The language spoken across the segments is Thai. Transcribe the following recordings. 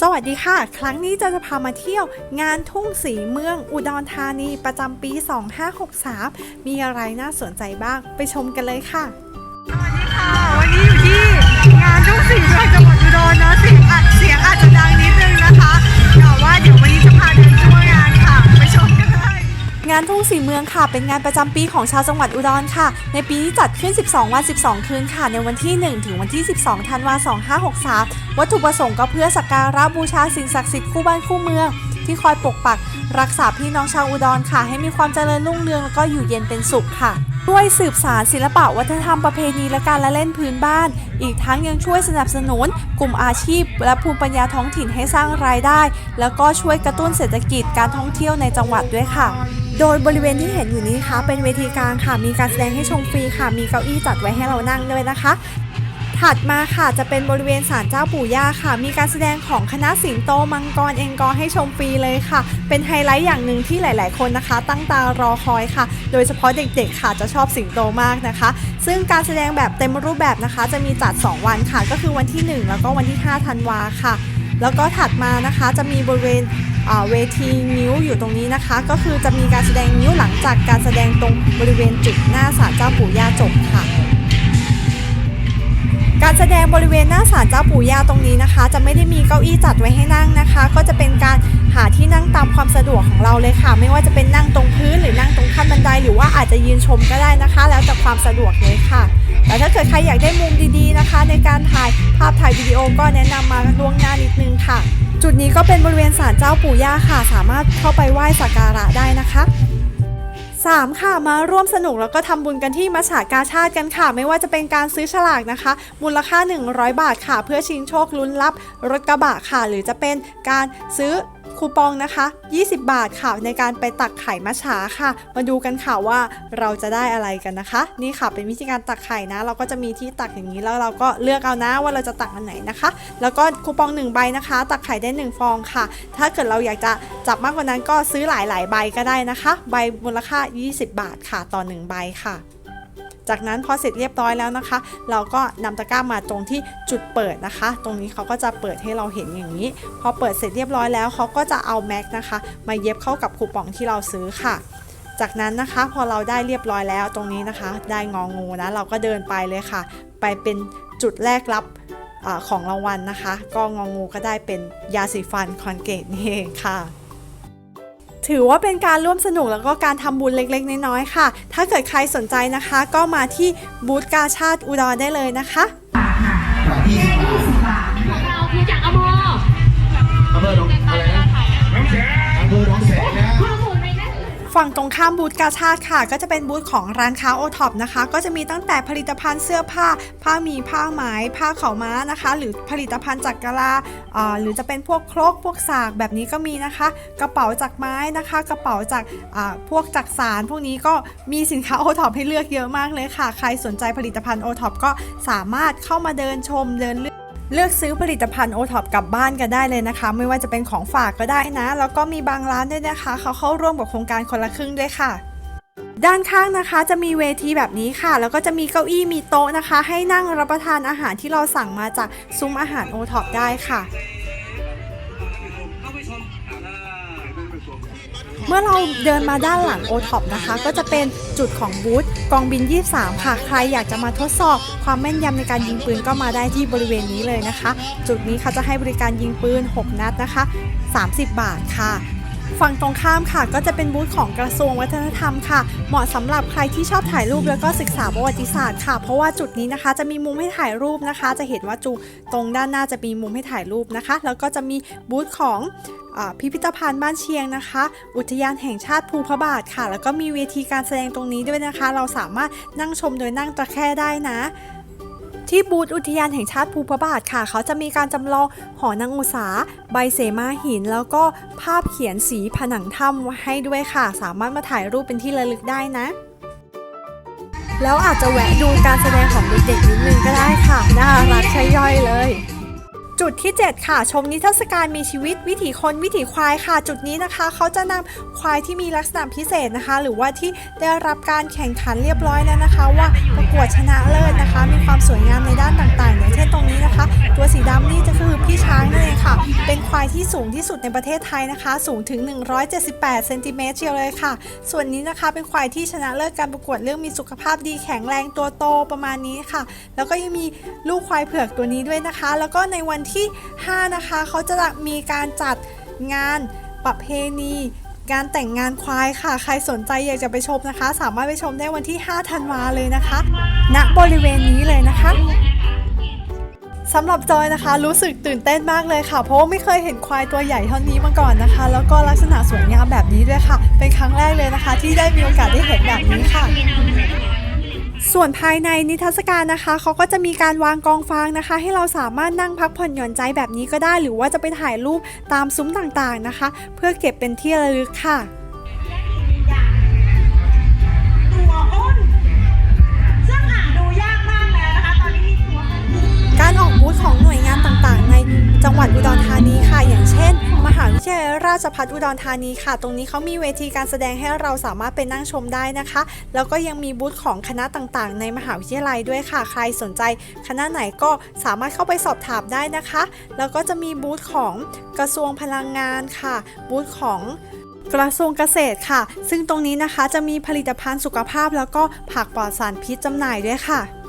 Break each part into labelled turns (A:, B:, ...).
A: สวัสดีค่ะ ครั้งนี้จะจะพามาเที่ยวงานทุ่งสีเมืองอุดรธานีประจำปี 2563 มีอะไรน่าสนใจบ้างไปชมกันเลยค่ะ
B: สวัสดีค่ะ วันนี้อยู่ที่งานทุ่งสีเมืองจังหวัดอุดรนะเสียงอาจเสียงอาจจะดังนิดนึงนะคะแต่ว่าเดี๋ยววันนี้จะพาเดินทั่วงานค่ะ ไปชมกันเลย
A: งานทุ่งสีเมืองค่ะ เป็นงานประจำปีของชาวจังหวัดอุดรค่ะ ในปีนี้จัดขึ้น 12 วัน 12 คืนค่ะ ในวันที่ 1 ถึงวันที่ 12 ธันวาคม 2563 วัตถุประสงค์ก็เพื่อสักการะบูชาสิ่งศักดิ์สิทธิ์คู่บ้านคู่เมือง ที่คอยปกปักรักษาพี่น้องชาวอุดรค่ะ ให้มีความเจริญรุ่งเรืองแล้วก็อยู่เย็นเป็นสุขค่ะด้วยสืบสารศิลปะวัฒนธรรมประเพณีและการละเล่นพื้นบ้าน อีกทั้งยังช่วยสนับสนุน กลุ่มอาชีพ และภูมิปัญญาท้องถิ่นให้สร้างรายได้ แล้วก็ช่วยกระตุ้นเศรษฐกิจการท่องเที่ยวในจังหวัดด้วยค่ะ โดยบริเวณที่เห็นอยู่นี้นะคะเป็นเวทีกลางค่ะ มีการแสดงให้ชมฟรีค่ะ มีเก้าอี้จัดไว้ให้เรานั่งด้วยนะคะ ถัดมาค่ะจะเป็นบริเวณศาลเจ้าปู่ย่าค่ะ มีการแสดงของคณะสิงโตมังกรเองกอให้ชมฟรีเลยค่ะ เป็นไฮไลท์อย่างหนึ่งที่หลาย ๆ คนนะคะ ตั้งตารอคอยค่ะ โดยเฉพาะเด็ก ๆ ค่ะจะชอบสิงโตมากนะคะ ซึ่งการแสดงแบบเต็มรูปแบบนะคะ จะมีจัด 2 วันค่ะ ก็คือวันที่ 1 แล้วก็วันที่ 5 ธันวาค่ะ แล้วก็ถัดมานะคะจะมีบริเวณเวทีนิ้วอยู่ตรงนี้นะคะ ก็คือจะมีการแสดงนิ้วหลังจากการแสดงตรงบริเวณจุดหน้าศาลเจ้าปู่ย่าจบค่ะ การแสดงบริเวณหน้าศาลเจ้าปู่ย่าตรงนี้นะคะ จะไม่ได้มีเก้าอี้จัดไว้ให้นั่งนะคะ ก็จะเป็นการหาที่นั่งตามความสะดวกของเราเลยค่ะ ไม่ว่าจะเป็นนั่งตรงพื้นหรือนั่งตรงขั้นบันไดหรือว่าอาจจะยืนชมก็ได้นะคะ แล้วแต่ความสะดวกเลยค่ะแต่ถ้าเกิดใครอยากได้มุมดีๆนะคะ ในการถ่ายภาพถ่ายวิดีโอก็แนะนำมาล่วงหน้านิดนึงค่ะ จุดนี้ก็เป็นบริเวณศาลเจ้าปู่ย่าค่ะ สามารถเข้าไปไหว้สักการะได้นะคะ 3 ค่ะมาร่วมสนุกแล้วก็ทำบุญกันที่มัชากาชาติกันค่ะ ไม่ว่าจะเป็นการซื้อฉลากนะคะ มูลค่า 100 บาทค่ะ เพื่อชิงโชคลุ้นรับรถกระบะค่ะ หรือจะเป็นการซื้อ คูปองนะคะ 20 บาทค่ะในการไปตักไข่มัชฉาค่ะ มาดูกันค่ะว่าเราจะได้อะไรกันนะคะ นี่ค่ะเป็นวิธีการตักไข่นะ เราก็จะมีที่ตักอย่างนี้แล้วเราก็เลือกเอานะว่าเราจะตักอันไหนนะคะ แล้วก็คูปอง1ใบนะคะ ตักไข่ได้ 1 ฟองค่ะ ถ้าเกิดเราอยากจะจับมากกว่านั้นก็ซื้อหลายๆ ใบก็ได้นะคะ ใบมูลค่า 20 บาทค่ะต่อ 1 ใบค่ะ จากนั้นพอเสร็จเรียบร้อยแล้วนะคะ เราก็นำตะกร้ามาตรงที่จุดเปิดนะคะ ตรงนี้เขาก็จะเปิดให้เราเห็นอย่างนี้ พอเปิดเสร็จเรียบร้อยแล้วเขาก็จะเอาแม็กนะคะ มาเย็บเข้ากับคูปองที่เราซื้อค่ะจากนั้นนะคะพอเราได้เรียบร้อยแล้วตรงนี้นะคะ ได้งองูนะเราก็เดินไปเลยค่ะ ไปเป็นจุดแรกรับอของรางวัลนะคะ ก็งองูก็ได้เป็นยาสีฟันคอนเกตนี่เองค่ะ ถือว่าเป็นการร่วมสนุกแล้วก็การทำบุญเล็กๆ น้อยๆค่ะ ถ้าเกิดใครสนใจนะคะ ก็มาที่บูธกาชาติอุดรได้เลยนะคะ ฝั่งตรงข้ามบูธกาชาติค่ะ ก็จะเป็นบูธของร้านค้าโอท็อปนะคะ ก็จะมีตั้งแต่ผลิตภัณฑ์เสื้อผ้า ผ้ามีผ้าไหมผ้าขาวม้านะคะ หรือผลิตภัณฑ์จากกะลาอ่าหรือจะเป็นพวกครกพวกสากแบบนี้ก็มีนะคะ กระเป๋าจากไม้นะคะ กระเป๋าจากอ่าพวกจักสารพวกนี้ก็มีสินค้าโอท็อปให้เลือกเยอะมากเลยค่ะ ใครสนใจผลิตภัณฑ์โอท็อปก็สามารถเข้ามาเดินชมเดินเลือก เลือกซื้อผลิตภัณฑ์โอท็อปกลับบ้านกันได้เลยนะคะ ไม่ว่าจะเป็นของฝากก็ได้นะ แล้วก็มีบางร้านด้วยนะคะ เขาเข้าร่วมกับโครงการคนละครึ่งด้วยค่ะ ด้านข้างนะคะจะมีเวทีแบบนี้ค่ะ แล้วก็จะมีเก้าอี้มีโต๊ะนะคะ ให้นั่งรับประทานอาหารที่เราสั่งมาจากซุ้มอาหารโอท็อปได้ค่ะ เมื่อเราเดินมาด้านหลัง o t o p นะคะ ก็จะเป็นจุดของบูธกองบิน 23 ค่ะ ใครอยากจะมาทดสอบความแม่นยำในการยิงปืนก็มาได้ที่บริเวณนี้เลยนะคะ จุดนี้เขาจะให้บริการยิงปืน 6 นัดนะคะ 30 บาทค่ะฝั่งตรงข้ามค่ะ ก็จะเป็นบูธของกระทรวงวัฒนธรรมค่ะ เหมาะสำหรับใครที่ชอบถ่ายรูปแล้วก็ศึกษาประวัติศาสตร์ค่ะ เพราะว่าจุดนี้นะคะจะมีมุมให้ถ่ายรูปนะคะ จะเห็นว่าจุตรงด้านหน้าจะมีมุมให้ถ่ายรูปนะคะ แล้วก็จะมีบูธของ พิพิธภัณฑ์บ้านเชียงนะคะ อุทยานแห่งชาติภูพระบาทค่ะ แล้วก็มีเวทีการแสดงตรงนี้ด้วยนะคะ เราสามารถนั่งชมโดยนั่งตะแคร่ได้นะที่บูธอุทยานแห่งชาติภูพระบาทค่ะ เขาจะมีการจำลองหอนางอุษา ใบเสมาหิน แล้วก็ภาพเขียนสีผนังถ้ำให้ด้วยค่ะ สามารถมาถ่ายรูปเป็นที่ระลึกได้นะ แล้วอาจจะแวะดูการแสดงของเด็กๆนิดนึงก็ได้ค่ะ น่ารักใช่ย่อยเลย จุดที่ 7 ค่ะ ชมนิทรรศการมีชีวิตวิถีคนวิถีควายค่ะ จุดนี้นะคะเขาจะนำควายที่มีลักษณะพิเศษนะคะ หรือว่าที่ได้รับการแข่งขันเรียบร้อยแล้วนะคะ ว่าประกวดชนะเลิศนะคะ มีความสวยงามในด้านต่างๆอย่างเช่นตรงนี้นะคะ ตัวสีดำนี่จะคือพี่ช้างนั่นเองค่ะ เป็นควายที่สูงที่สุดในประเทศไทยนะคะ สูงถึง 178เซนติเมตรเชียวเลยค่ะ ส่วนนี้นะคะเป็นควายที่ชนะเลิศการประกวดเรื่องมีสุขภาพดีแข็งแรงตัวโตประมาณนี้ค่ะ แล้วก็ยังมีลูกควายเผือกตัวนี้ด้วยนะคะ แล้วก็ในวันที่ 5 นะคะ เขาจะมีการจัดงานประเพณีการแต่งงานควายค่ะ ใครสนใจอยากจะไปชมนะคะ สามารถไปชมได้วันที่ 5 ธันวาเลยนะคะ ณ บริเวณนี้เลยนะคะสำหรับจอยนะคะ รู้สึกตื่นเต้นมากเลยค่ะ เพราะว่าไม่เคยเห็นควายตัวใหญ่เท่านี้มาก่อนนะคะ แล้วก็ลักษณะสวยงามแบบนี้ด้วยค่ะ เป็นครั้งแรกเลยนะคะ ที่ได้มีโอกาสได้เห็นแบบนี้ค่ะ ส่วนภายในนิทรรศการนะคะเขาก็จะมีการวางกองฟางนะคะ ให้เราสามารถนั่งพักผ่อนหย่อนใจแบบนี้ก็ได้ หรือว่าจะไปถ่ายรูปตามซุ้มต่างๆนะคะ เพื่อเก็บเป็นที่ระลึกค่ะ
B: กา
A: รออกบูธของหน่วยงานต่างๆ ในจังหวัดอุดรธานีค่ะ อย่างเช่น ทยาลัยราชภัฏอุดรธานีค่ะ ตรงนี้เขามีเวทีการแสดงให้เราสามารถไปนั่งชมได้นะคะ แล้วก็ยังมีบูธของคณะต่างๆ ในมหาวิทยาลัยด้วยค่ะ ใครสนใจคณะไหนก็สามารถเข้าไปสอบถามได้นะคะ แล้วก็จะมีบูธของกระทรวงพลังงานค่ะ บูธของกระทรวงเกษตรค่ะ ซึ่งตรงนี้นะคะจะมีผลิตภัณฑ์สุขภาพ แล้วก็ผักปลอดสารพิษจำหน่ายด้วยค่ะ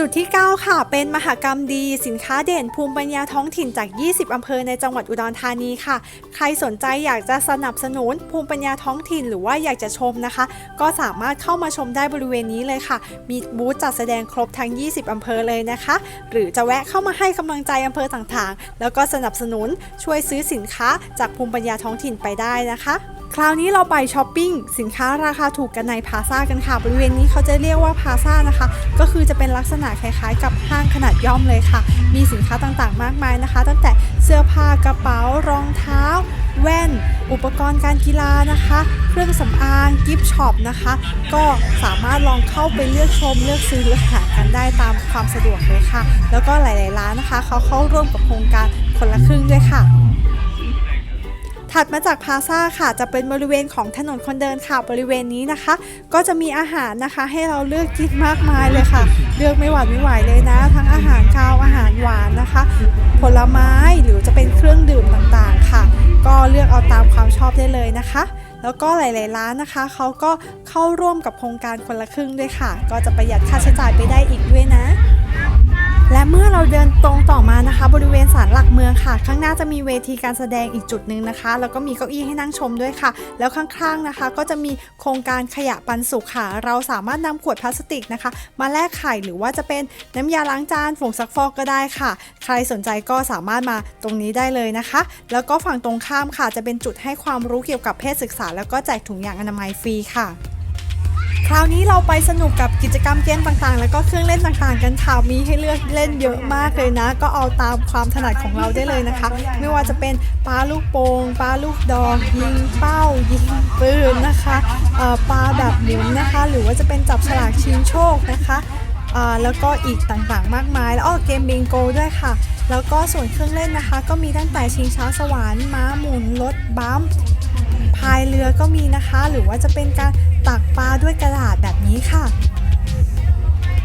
A: จุดที่ 9 ค่ะ เป็นมหกรรมดี สินค้าเด่นภูมิปัญญาท้องถิ่นจาก 20 อำเภอในจังหวัดอุดรธานีค่ะ ใครสนใจอยากจะสนับสนุนภูมิปัญญาท้องถิ่นหรือว่าอยากจะชมนะคะ ก็สามารถเข้ามาชมได้บริเวณนี้เลยค่ะ มีบูธจัดแสดงครบทั้ง 20 อำเภอเลยนะคะ หรือจะแวะเข้ามาให้กำลังใจอำเภอต่างๆ แล้วก็สนับสนุนช่วยซื้อสินค้าจากภูมิปัญญาท้องถิ่นไปได้นะคะ คราวนี้เราไปช้อปปิ้งสินค้าราคาถูกกันในพาซากันค่ะ บริเวณนี้เขาจะเรียกว่าพาซานะคะ ก็คือจะเป็นลักษณะคล้ายๆ กับห้างขนาดย่อมเลยค่ะ มีสินค้าต่างๆ มากมายนะคะ ตั้งแต่เสื้อผ้ากระเป๋ารองเท้า แว่น อุปกรณ์การกีฬานะคะ เครื่องสำอางกิฟช็อปนะคะ ก็สามารถลองเข้าไปเลือกชมเลือกซื้อเลือกหากันได้ตามความสะดวกเลยค่ะ แล้วก็หลายๆร้านนะคะเขาเข้าร่วมกับโครงการคนละครึ่งด้วยค่ะ ถัดมาจากพาซาค่ะจะเป็นบริเวณของถนนคนเดินค่ะบริเวณนี้นะคะ ก็จะมีอาหารนะคะให้เราเลือกกินมากมายเลยค่ะ เลือกไม่หวาดไม่ไหวเลยนะ ทั้งอาหารคาวอาหารหวานนะคะ ผลไม้หรือจะเป็นเครื่องดื่มต่างๆค่ะ ก็เลือกเอาตามความชอบได้เลยนะคะแล้วก็หลาย ๆ ร้านนะคะเขาก็เข้าร่วมกับโครงการคนละครึ่งด้วยค่ะ ก็จะประหยัดค่าใช้จ่ายไปได้อีกด้วยนะ และเมื่อเราเดินตรงต่อมานะคะ บริเวณศาลหลักเมืองค่ะ ข้างหน้าจะมีเวทีการแสดงอีกจุดหนึ่งนะคะ แล้วก็มีเก้าอี้ให้นั่งชมด้วยค่ะ แล้วข้างๆนะคะ ก็จะมีโครงการขยะปันสุขค่ะ เราสามารถนำขวดพลาสติกนะคะ มาแลกไข่หรือว่าจะเป็นน้ำยาล้างจานผงซักฟอกก็ได้ค่ะ ใครสนใจก็สามารถมาตรงนี้ได้เลยนะคะ แล้วก็ฝั่งตรงข้ามค่ะ จะเป็นจุดให้ความรู้เกี่ยวกับเพศศึกษา แล้วก็แจกถุงยางอนามัยฟรีค่ะ คราวนี้เราไปสนุกกับกิจกรรมเกมต่างๆ แล้วก็เครื่องเล่นต่างๆ กันค่ะ มีให้เลือกเล่นเยอะมากเลยนะ ก็เอาตามความถนัดของเราได้เลยนะคะ ไม่ว่าจะเป็นปลาลูกโป่งปลาลูกดอกยิงเป้ายิงปืนนะคะเอ่อปาแบบหมุนนะคะ หรือว่าจะเป็นจับฉลากชิงโชคนะคะแล้วก็อีกต่างๆ มากมาย แล้วอ้อเกมบิงโกด้วยค่ะ แล้วก็ส่วนเครื่องเล่นนะคะ ก็มีตั้งแต่ชิงช้าสวรรค์ม้าหมุนรถบัม พายเรือก็มีนะคะ หรือว่าจะเป็นการตักปลาด้วยกระดาษแบบนี้ค่ะ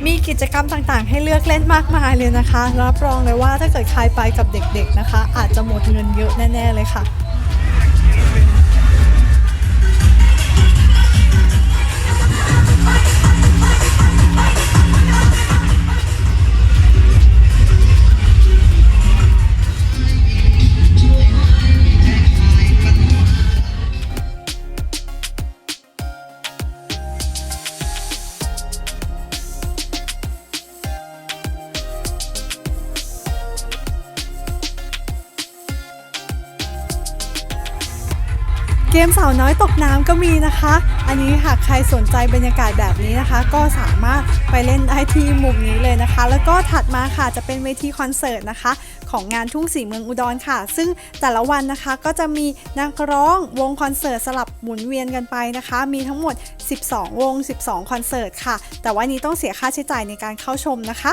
A: มีกิจกรรมต่างๆ ให้เลือกเล่นมากมายเลยนะคะ รับรองเลยว่าถ้าเกิดใครไปกับเด็กๆนะคะ อาจจะหมดเงินเยอะแน่ๆเลยค่ะ สาวน้อยตกน้ำก็มีนะคะ อันนี้หากใครสนใจบรรยากาศแบบนี้นะคะ ก็สามารถไปเล่นได้ที่มุมนี้เลยนะคะ แล้วก็ถัดมาค่ะจะเป็นเวทีคอนเสิร์ตนะคะ ของงานทุ่งสีเมืองอุดรค่ะ ซึ่งแต่ละวันนะคะก็จะมีนักร้องวงคอนเสิร์ตสลับหมุนเวียนกันไปนะคะ มีทั้งหมด 12 วง 12 คอนเสิร์ตค่ะ แต่ว่านี้ต้องเสียค่าใช้จ่ายในการเข้าชมนะคะ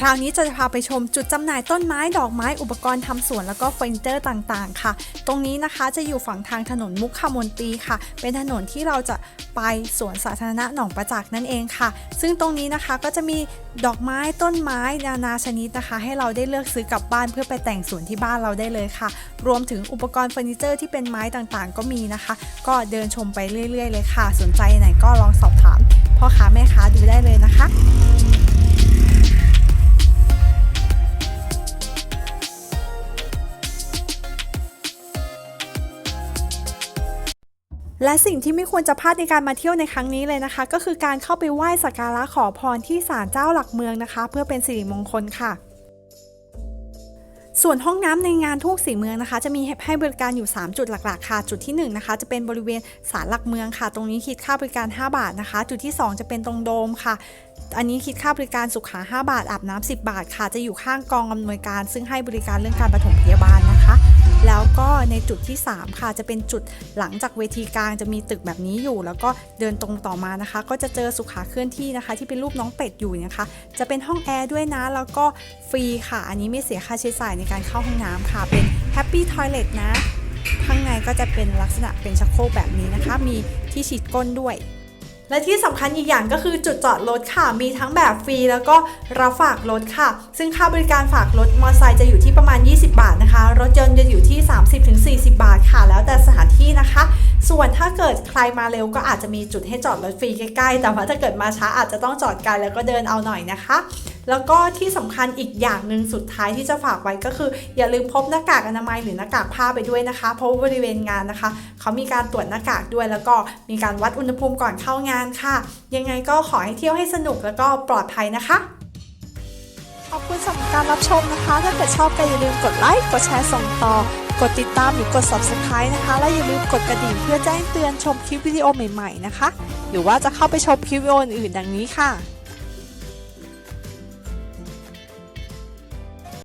A: คราวนี้จะพาไปชมจุดจำหน่ายต้นไม้ดอกไม้อุปกรณ์ทำสวนแล้วก็เฟอร์นิเจอร์ต่างๆ ค่ะ ตรงนี้นะคะจะอยู่ฝั่งทางถนนมุขมนตรีค่ะ เป็นถนนที่เราจะไปสวนสาธารณะหนองประจักษ์นั่นเองค่ะ ซึ่งตรงนี้นะคะก็จะมีดอกไม้ต้นไม้นานาชนิดนะคะ ให้เราได้เลือกซื้อกลับบ้านเพื่อไปแต่งสวนที่บ้านเราได้เลยค่ะ รวมถึงอุปกรณ์เฟอร์นิเจอร์ที่เป็นไม้ต่างๆ ก็มีนะคะ ก็เดินชมไปเรื่อย ๆ เลยค่ะ สนใจไหนก็ลองสอบถามพ่อค้าแม่ค้าดูได้เลยนะคะ และสิ่งที่ไม่ควรจะพลาดในการมาเที่ยวในครั้งนี้เลยนะคะ ก็คือการเข้าไปไหว้สักการะขอพรที่ศาลเจ้าหลักเมืองนะคะ เพื่อเป็นสิริมงคลค่ะ ส่วนห้องน้ำในงานทุ่งสีเมืองนะคะ จะมีให้บริการอยู่ 3 จุดหลักๆค่ะ จุดที่ 1 นะคะ จะเป็นบริเวณศาลหลักเมืองค่ะ ตรงนี้คิดค่าบริการ 5 บาทนะคะ จุดที่ 2 จะเป็นตรงโดมค่ะอันนี้คิดค่าบริการสุขา 5 บาทอาบน้ำ10 บาทค่ะ จะอยู่ข้างกองอำนวยการ ซึ่งให้บริการเรื่องการปฐมพยาบาล ก็ในจุดที่ 3 ค่ะ จะเป็นจุดหลังจากเวทีกลางจะมีตึกแบบนี้อยู่ แล้วก็เดินตรงต่อมานะคะ ก็จะเจอสุขาเคลื่อนที่นะคะ ที่เป็นรูปน้องเป็ดอยู่นะคะ จะเป็นห้องแอร์ด้วยนะ แล้วก็ฟรีค่ะ อันนี้ไม่เสียค่าใช้จ่ายในการเข้าห้องน้ำค่ะ เป็น Happy Toilet นะ ข้างในก็จะเป็นลักษณะเป็นชักโครกแบบนี้นะคะ มีที่ฉีดก้นด้วย และที่สำคัญอีกอย่างก็คือจุดจอดรถค่ะ มีทั้งแบบฟรีแล้วก็รับฝากรถค่ะ ซึ่งค่าบริการฝากรถมอเตอร์ไซค์จะอยู่ที่ประมาณ 20 บาทนะคะ รถยนต์จะอยู่ที่ 30-40 บาทค่ะ แล้วแต่สถานที่นะคะ ส่วนถ้าเกิดใครมาเร็วก็อาจจะมีจุดให้จอดรถฟรีใกล้ๆ แต่ว่าถ้าเกิดมาช้าอาจจะต้องจอดไกลแล้วก็เดินเอาหน่อยนะคะ แล้วก็ที่สำคัญอีกอย่างหนึ่งสุดท้ายที่จะฝากไว้ก็คือ อย่าลืมพบหน้ากากอนามัยหรือหน้ากากผ้าไปด้วยนะคะ เพราะว่าบริเวณงานนะคะ เขามีการตรวจหน้ากากด้วย แล้วก็มีการวัดอุณหภูมิก่อนเข้างานค่ะ ยังไงก็ขอให้เที่ยวให้สนุกแล้วก็ปลอดภัยนะคะขอบคุณสำหรับการรับชมนะคะ ถ้าเกิดชอบก็อย่าลืมกดไลค์ กดแชร์ส่งต่อ กดติดตามหรือกด subscribe นะคะ และอย่าลืมกดกระดิ่งเพื่อแจ้งเตือนชมคลิปวิดีโอใหม่ ๆ นะคะ หรือว่าจะเข้าไปชมคลิปวิดีโออื่นๆดังนี้ค่ะ